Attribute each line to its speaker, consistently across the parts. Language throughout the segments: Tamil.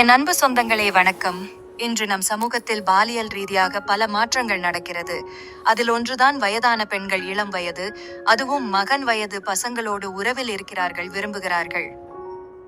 Speaker 1: என் அன்பு சொந்தங்களே வணக்கம். இன்று நம் சமூகத்தில் பாலியல் ரீதியாக பல மாற்றங்கள் நடக்கிறது. அதில் ஒன்றுதான் வயதான பெண்கள் இளம் வயது அதுவும் மகன் வயது பசங்களோடு உறவில் இருக்கிறார்கள் விரும்புகிறார்கள்.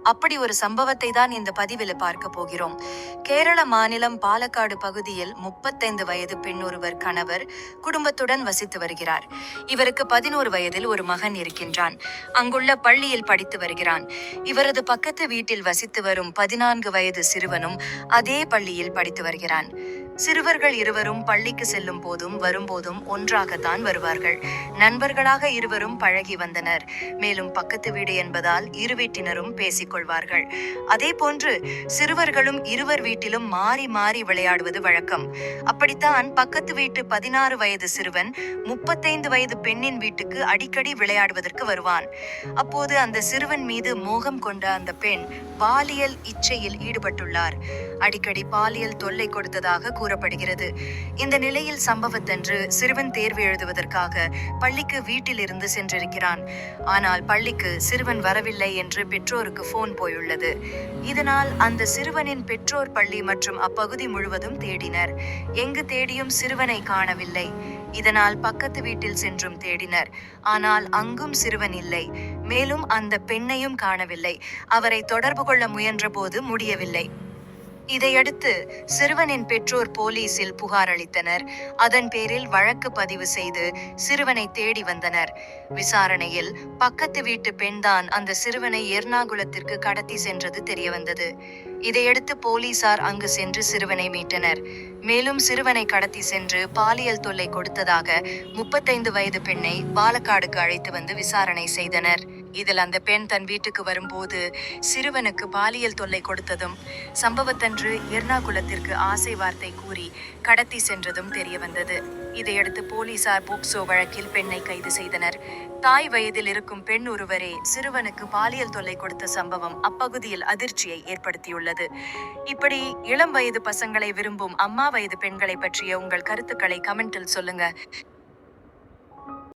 Speaker 1: அப்படி ஒரு சம்பவத்தை தான் இந்த பதிவில் பார்க்க போகிறோம். கேரள மாநிலம் பாலக்காடு பகுதியில் முப்பத்தைந்து வயது பெண் ஒருவர் கணவர் குடும்பத்துடன் வசித்து வருகிறார். இவருக்கு பதினோரு வயதில் ஒரு மகன் இருக்கின்றான். அங்குள்ள பள்ளியில் படித்து வருகிறான். இவரது பக்கத்து வீட்டில் வசித்து வரும் பதினான்கு வயது சிறுவனும் அதே பள்ளியில் படித்து வருகிறான். சிறுவர்கள் இருவரும் பள்ளிக்கு செல்லும் போதும் வரும்போதும் ஒன்றாகத்தான் வருவார்கள். நண்பர்களாக இருவரும் பழகி வந்தனர். மேலும் பக்கத்து வீடு என்பதால் இரு வீட்டினரும் பேசிக்கொள்வார்கள். அதே போன்று சிறுவர்களும் இருவர் வீட்டிலும் மாறி மாறி விளையாடுவது வழக்கம். அப்படித்தான் பக்கத்து வீட்டு பதினாறு வயது சிறுவன் முப்பத்தைந்து வயது பெண்ணின் வீட்டுக்கு அடிக்கடி விளையாடுவதற்கு வருவான். அப்போது அந்த சிறுவன் மீது மோகம் கொண்ட அந்த பெண் பாலியல் இச்சையில் ஈடுபட்டுள்ளார். அடிக்கடி பாலியல் தொல்லை கொடுத்ததாக கூறப்படுகிறது. இந்த நிலையில் சம்பவத்தன்று சிறுவன் தேர்வு எழுதுவதற்காக பள்ளிக்கு வீட்டில் இருந்து சென்றிருக்கிறான். ஆனால் பள்ளிக்கு சிறுவன் வரவில்லை என்று பெற்றோருக்கு போன் போயுள்ளது. இதனால் அந்த சிறுவனின் பெற்றோர் பள்ளி மற்றும் அப்பகுதி முழுவதும் தேடினர். எங்கு தேடியும் சிறுவனை காணவில்லை. இதனால் பக்கத்து வீட்டில் சென்றும் தேடினர். ஆனால் அங்கும் சிறுவன் இல்லை. மேலும் அந்த பெண்ணையும் காணவில்லை. அவரை தொடர்பு கொள்ள முயன்றபோது முடியவில்லை. இதையடுத்து சிறுவனின் பெற்றோர் போலீசில் புகார் அளித்தனர். அதன் பேரில் வழக்கு பதிவு செய்து சிறுவனை தேடி வந்தனர். விசாரணையில் பக்கத்து வீட்டு பெண்தான் அந்த சிறுவனை எர்ணாகுளத்திற்கு கடத்தி சென்றது தெரியவந்தது. இதையடுத்து போலீசார் அங்கு சென்று சிறுவனை மீட்டனர். மேலும் சிறுவனை கடத்தி சென்று பாலியல் தொல்லை கொடுத்ததாக முப்பத்தைந்து வயது பெண்ணை பாலக்காடுக்கு அழைத்து வந்து விசாரணை செய்தனர். இதில் அந்த பெண் தன் வீட்டுக்கு வரும்போது சிறுவனுக்கு பாலியல் தொல்லை கொடுத்ததும் சம்பவத்தன்று எர்ணாகுளத்திற்கு ஆசை வார்த்தை கூறி கடத்தி சென்றதும் தெரிய வந்தது. இதையடுத்து போலீசார் போக்சோ வழக்கில் பெண்ணை கைது செய்தனர். தாய் வயதில் இருக்கும் பெண் ஒருவரே சிறுவனுக்கு பாலியல் தொல்லை கொடுத்த சம்பவம் அப்பகுதியில் அதிர்ச்சியை ஏற்படுத்தியுள்ளது. இப்படி இளம் வயது பசங்களை விரும்பும் அம்மா வயது பெண்களை பற்றிய உங்கள் கருத்துக்களை கமெண்டில் சொல்லுங்க.